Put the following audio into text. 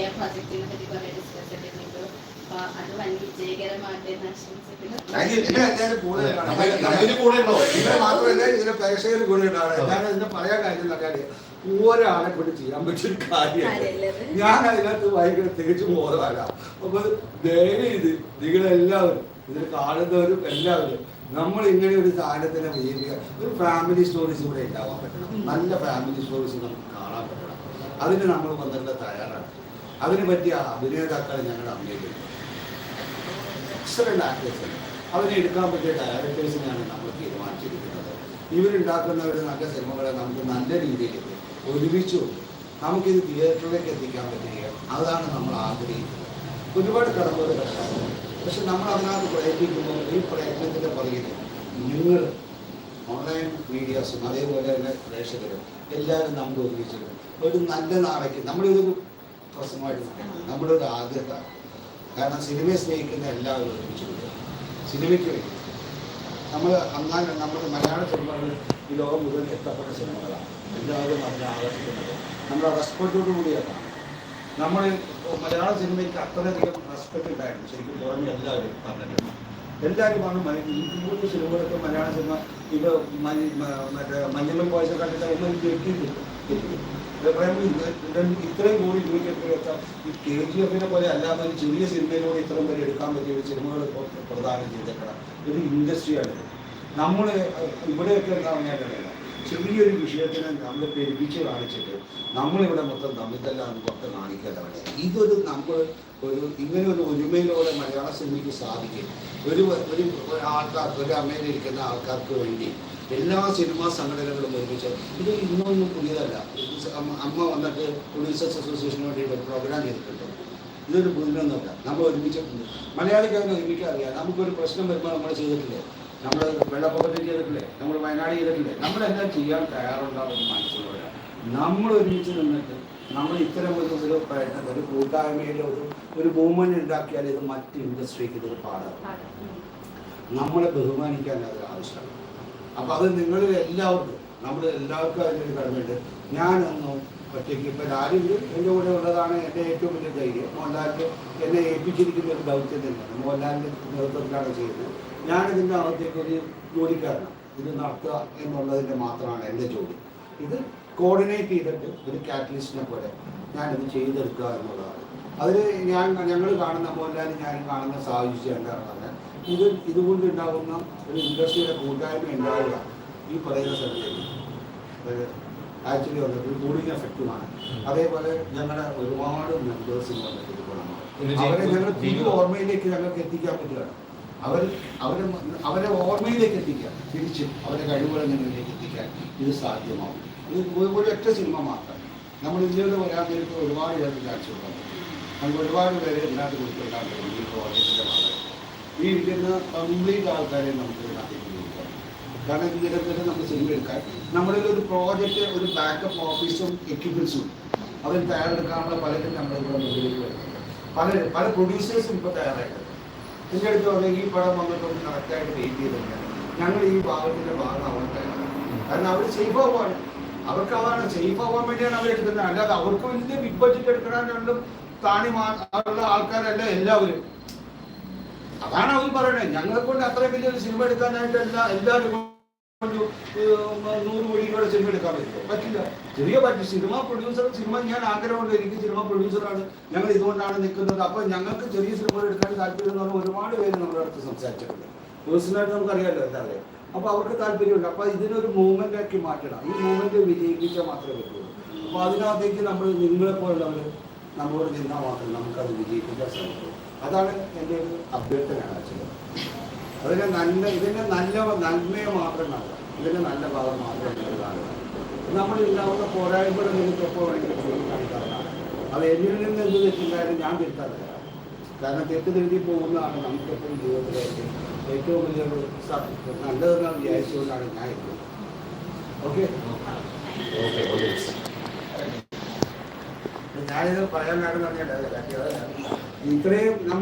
പുതിയ പ്രോജക്റ്റിനെ പറ്റി കുറെ ഡിസ്കസ് ചെയ്തിട്ടുണ്ട് അപ്പൊ അത് വൻ വിജയകരമാകട്ടെ എന്ന് ആശംസിക്കുന്നു. കൂടെ ഉണ്ടോ? ഇതിനെ മാത്രമല്ല ഇതിന്റെ പ്രേക്ഷകർ കൂടെ ഉണ്ടാണ് ഞാൻ ഇതിന്റെ പറയാൻ കാര്യം ഒരാളെ കൊണ്ട് ചെയ്യാൻ പറ്റിയ കാര്യമല്ല. ഞാൻ അതിനകത്ത് ഭയങ്കര തികച്ചും ബോധമല്ല അപ്പൊ ദയവ് ഇത് നിങ്ങളെല്ലാവരും ഇതിൽ കാണുന്നവരും എല്ലാവരും നമ്മൾ ഇങ്ങനെ ഒരു സാധനത്തിനെ വിജയിക്കുക ഒരു ഫാമിലി സ്റ്റോറീസ് കൂടെ ഉണ്ടാവാൻ പറ്റണം. നല്ല ഫാമിലി സ്റ്റോറീസ് നമുക്ക് കാണാൻ പറ്റണം. അതിന് നമ്മൾ വന്നിട്ട് തയ്യാറാണ്. അതിന് പറ്റിയ അഭിനേതാക്കളെ ഞങ്ങൾ അഭിനയിക്കുന്നു എക്സലന്റ് ആക്ടേഴ്സ് അവരെ എടുക്കാൻ പറ്റിയ ഡയറക്ടേഴ്സിനെയാണ് നമ്മൾ തീരുമാനിച്ചിരിക്കുന്നത്. ഇവരുണ്ടാക്കുന്ന ഒരു നല്ല സിനിമകളെ നമുക്ക് നല്ല രീതിയിൽ ഒരുമിച്ചു നമുക്കിത് തിയേറ്ററിലേക്ക് എത്തിക്കാൻ പറ്റുക അതാണ് നമ്മൾ ആഗ്രഹിക്കുന്നത്. ഒരുപാട് കടമ്പകൾ കഷ്ടമാണ് പക്ഷെ നമ്മൾ അതിനകത്ത് പ്രയത്നിക്കുമ്പോൾ ഈ പ്രയത്നത്തിന്റെ പുറകിൽ നിങ്ങൾ ഓൺലൈൻ മീഡിയാസും അതേപോലെ തന്നെ പ്രേക്ഷകരും എല്ലാവരും നമ്മൾ ഒരുമിച്ചിരുന്നു ഒരു നല്ല നാളേക്ക് നമ്മളിതൊരു നടക്കുന്നത് നമ്മുടെ ഒരു ആഗ്രഹമാണ് കാരണം സിനിമയെ സ്നേഹിക്കുന്ന എല്ലാവരും ഒരുമിച്ച് സിനിമയ്ക്ക് വേണ്ടി. നമ്മൾ അങ്ങനെ നമ്മുടെ മലയാള സിനിമകൾ ഈ ലോകം മുഴുവൻ എത്തപ്പെട്ട സിനിമകളാണ്. എല്ലാവരും അതിനെ ആകർഷിക്കുന്നത്. നമ്മൾ റെസ്പെക്റ്റോടു കൂടിയാണ് നമ്മൾ മലയാള സിനിമയ്ക്ക് അത്രയധികം റെസ്പെക്ട് ഉണ്ടായിരുന്നു. ശരിക്കും പുറമെ എല്ലാവരും പറഞ്ഞിട്ടുണ്ട് എല്ലാവരും പറഞ്ഞു ഈ മൂന്ന് സിനിമകളൊക്കെ മലയാള സിനിമ മഞ്ഞ- മറ്റേ കണ്ടിട്ട് ഒന്നും ഞെട്ടിയിട്ടില്ല ഇത്രയും കൂടി രൂപയ്ക്കൊക്കെ ഈ കെ ജി എഫിനെ പോലെ അല്ലാതെ ഒരു ചെറിയ സിനിമയിലൂടെ ഇത്രയും പേര് എടുക്കാൻ പറ്റിയ ഒരു സിനിമകൾ ഇപ്പോൾ പ്രധാനം ചെയ്തേക്കണം. ഒരു ഇൻഡസ്ട്രിയാണ്. നമ്മൾ ഇവിടെയൊക്കെ എന്താ പറഞ്ഞാൽ ചെറിയൊരു വിഷയത്തിന് നമ്മൾ പെരുപ്പിച്ച് കാണിച്ചിട്ട് നമ്മളിവിടെ മൊത്തം തമ്മിത്തല്ലാണ് പുറത്ത് കാണിക്കേണ്ടതാണ്. ഇതൊരു നമ്മൾ ഒരു ഇങ്ങനെ ഒരു ഒരുമയിലൂടെ മലയാള സിനിമയ്ക്ക് സാധിക്കും. ഒരു ഒരു ആൾക്കാർക്ക് ഒരു അമ്മയിൽ ഇരിക്കുന്ന ആൾക്കാർക്ക് വേണ്ടി എല്ലാ സിനിമാ സംഘടനകളും ഒരുമിച്ച് ഇത് ഇന്നൊന്നും പുതിയതല്ല. അമ്മ വന്നിട്ട് പ്രൊഡ്യൂസേഴ്സ് അസോസിയേഷന് വേണ്ടി പ്രോഗ്രാം ചെയ്തിട്ടുണ്ട്. ഇതൊരു പുതിനൊന്നുമല്ല നമ്മൾ ഒരുമിച്ചിട്ടുണ്ട്. മലയാളിക്കാരനെ ഒരുമിക്കാൻ അറിയാം. നമുക്കൊരു പ്രശ്നം വരുമ്പോൾ നമ്മൾ ചെയ്തിട്ടില്ലേ? നമ്മൾ വെള്ളപ്പൊക്കത്തിൽ ചെയ്തിട്ടില്ലേ? നമ്മൾ വയനാട് ചെയ്തിട്ടില്ലേ? എന്താ ചെയ്യാൻ തയ്യാറുണ്ടാവുന്ന മനസ്സിലുള്ളവരാണ് നമ്മൾ ഒരുമിച്ച് നിന്നിട്ട് നമ്മൾ ഇത്തരം ഒരു ഒരു ഒരു കൂട്ടായ്മയിൽ ഒരു ഒരു മൂവ്മെന്റ് ഉണ്ടാക്കിയാൽ ഇത് മറ്റ് ഇൻഡസ്ട്രിക്ക് ഇതൊരു പാടാണ് നമ്മളെ ബഹുമാനിക്കാൻ അത് ആവശ്യമാണ്. അപ്പോൾ അത് നിങ്ങളിൽ എല്ലാവർക്കും നമ്മൾ എല്ലാവർക്കും അതിനൊരു കടമയുണ്ട്. ഞാനൊന്നും ഒറ്റയ്ക്ക് ഇപ്പോൾ ആരും എന്റെ കൂടെ ഉള്ളതാണ് എന്റെ ഏറ്റവും വലിയ ധൈര്യം. മോഹൻലാലിന്റെ എന്നെ ഏൽപ്പിച്ചിരിക്കുന്ന ഒരു ദൗത്യം തന്നെയാണ്. മോഹൻലാലിന്റെ നേതൃത്വത്തിലാണ് ചെയ്യുന്നത്. ഞാനിതിന്റെ അകത്തേക്ക് ഒരു ജോലിക്കാരനാണ് ഇത് നടത്തുക എന്നുള്ളതിന്റെ മാത്രമാണ് എന്റെ ജോലി. ഇത് കോർഡിനേറ്റ് ചെയ്തിട്ട് ഒരു കാറ്റലിസ്റ്റിനെ പോലെ ഞാനിത് ചെയ്തെടുക്കുക എന്നുള്ളതാണ്. അതിൽ ഞാൻ ഞങ്ങൾ കാണുന്ന മോഹൻലാലും ഞാനും കാണുന്ന സാഹചര്യം എന്താണ് പറഞ്ഞാൽ ഇത് ഇതുകൊണ്ട് ഉണ്ടാകുന്ന ഒരു ഇൻഡസ്ട്രിയുടെ കൂട്ടായ്മ ഉണ്ടാവുക ഈ പറയുന്ന സ്ഥലത്തേക്ക്. ആക്ച്വലി വന്നിട്ട് കൂളിംഗ് എഫക്റ്റുമാണ് അതേപോലെ ഞങ്ങളുടെ ഒരുപാട് മെമ്പേഴ്സിന് വന്നിട്ട് അവരെ ഞങ്ങൾ തിരി ഓർമ്മയിലേക്ക് ഞങ്ങൾക്ക് എത്തിക്കാൻ പറ്റുകയാണ് അവർ അവരെ അവരെ ഓർമ്മയിലേക്ക് എത്തിക്കാൻ തിരിച്ച് അവരെ കഴിവുകളെ ഞങ്ങളിലേക്ക് എത്തിക്കാൻ ഇത് സാധ്യമാവും. ഇത് ഒരൊറ്റ ഒരു സിനിമ മാത്രം. നമ്മൾ ഇന്ത്യയിൽ വരാൻ നേരത്തെ ഒരുപാട് പേർക്ക് ചാൻസ് കൊടുക്കാൻ പറ്റും. നമുക്ക് ഒരുപാട് പേര് ഇതിനകത്ത് കൊടുത്തിട്ടാണ് ഈ പ്രോജക്റ്റിന്റെ ഭാഗം ഈ ഇരിക്കുന്ന കംപ്ലീറ്റ് ആൾക്കാരെ നമുക്ക് ഇതിനകത്തേക്ക് കാരണം തന്നെ നമുക്ക് സിനിമ എടുക്കാൻ. നമ്മുടെ ഒരു പ്രോജക്റ്റ് ഒരു ബാക്കപ്പ് ഓഫീസും എക്യുപ്മെൻസും അവർ തയ്യാറെടുക്കാനുള്ള പലരും നമ്മളിപ്പോൾ മുന്നിലേക്ക് വരുന്നത് പല പല പ്രൊഡ്യൂസേഴ്സും ഇപ്പോൾ തയ്യാറായിട്ടുണ്ട്. എന്റെ അടുത്ത് പറഞ്ഞാൽ ഈ പടം വന്നിട്ടൊന്ന് കറക്റ്റായിട്ട് വെയിറ്റ് ചെയ്തിട്ടുണ്ട് ഞങ്ങൾ ഈ ഭാഗത്തിന്റെ ഭാഗം അവർ തയ്യാറാണ് കാരണം അവർ സേഫ് ആവുകയാണ് അവർക്ക് അതാണ് സേഫ് ആവാൻ വേണ്ടിയാണ് അവർ എടുക്കുന്നത്. അല്ലാതെ അവർക്ക് വലിയ ബിഗ് ബഡ്ജറ്റ് എടുക്കാൻ രണ്ടും താണി മാ ഉള്ള ആൾക്കാരല്ല എല്ലാവരും. അതാണ് അവർ പറയുന്നത് ഞങ്ങളെ കൊണ്ട് അത്രയും വലിയൊരു സിനിമ എടുക്കാനായിട്ട് എല്ലാ എല്ലാവരും നൂറ് കോടി രൂപയുടെ സിനിമ എടുക്കാൻ പറ്റില്ല. പറ്റില്ല. ചെറിയ പറ്റും സിനിമ പ്രൊഡ്യൂസർ സിനിമ ഞാൻ ആഗ്രഹമുണ്ട്. എനിക്ക് സിനിമ പ്രൊഡ്യൂസറാണ് ഞങ്ങൾ ഇതുകൊണ്ടാണ് നിൽക്കുന്നത്. അപ്പോൾ ഞങ്ങൾക്ക് ചെറിയ സിനിമകൾ എടുക്കാൻ താല്പര്യം എന്ന് പറഞ്ഞാൽ ഒരുപാട് പേര് നമ്മുടെ അടുത്ത് സംസാരിച്ചിട്ടുണ്ട്. പേഴ്സണലായിട്ട് നമുക്കറിയാമല്ലോ എല്ലാവരെയും അപ്പോൾ അവർക്ക് താല്പര്യമുണ്ട്. അപ്പോൾ ഇതിനൊരു മൂവ്മെന്റ് ആക്കി മാറ്റണം. ഈ മൂവ്മെന്റ് വിജയിപ്പിച്ചാൽ മാത്രമേ പറ്റുള്ളൂ. അപ്പോൾ അതിനകത്തേക്ക് നമ്മൾ നിങ്ങളെ നിങ്ങളെപ്പോലുള്ളവർ നമ്മളോട് നിന്നാൽ മാത്രം നമുക്കത് വിജയിപ്പിക്കാൻ സാധിക്കുള്ളൂ അതാണ് എന്റെ ഒരു അഭ്യർത്ഥന ആക്ച്വലി അതിന്റെ നല്ല ഇതിന്റെ നല്ല നന്മയെ മാത്രം കാണുക ഇതിന്റെ നല്ല ഭാഗം മാത്രം കാണുക നമ്മൾ ഉണ്ടാവുന്ന പോരായ്മകൾ നിങ്ങൾക്ക് എപ്പോൾ വേണമെങ്കിലും ചൂണ്ടിക്കാണിക്കാവുന്നതാണ് അത് എന്നിൽ നിന്ന് എന്ത് തെറ്റില്ലായാലും ഞാൻ തിരുത്താറില്ല. കാരണം തെറ്റ് തിരുത്തി പോകുന്നതാണ് നമുക്കെപ്പോഴും ജീവിതത്തിലേക്ക് ഏറ്റവും വലിയൊരു നല്ലതെന്ന് വിചാരിച്ചുകൊണ്ടാണ് ഞാൻ ഇരിക്കുന്നത് ഓക്കെ ഓക്കെ ഓക്കെ. ഞാനിത് പറയാൻ കാരണം പറഞ്ഞാൽ ഇത്രയും നമ്മൾ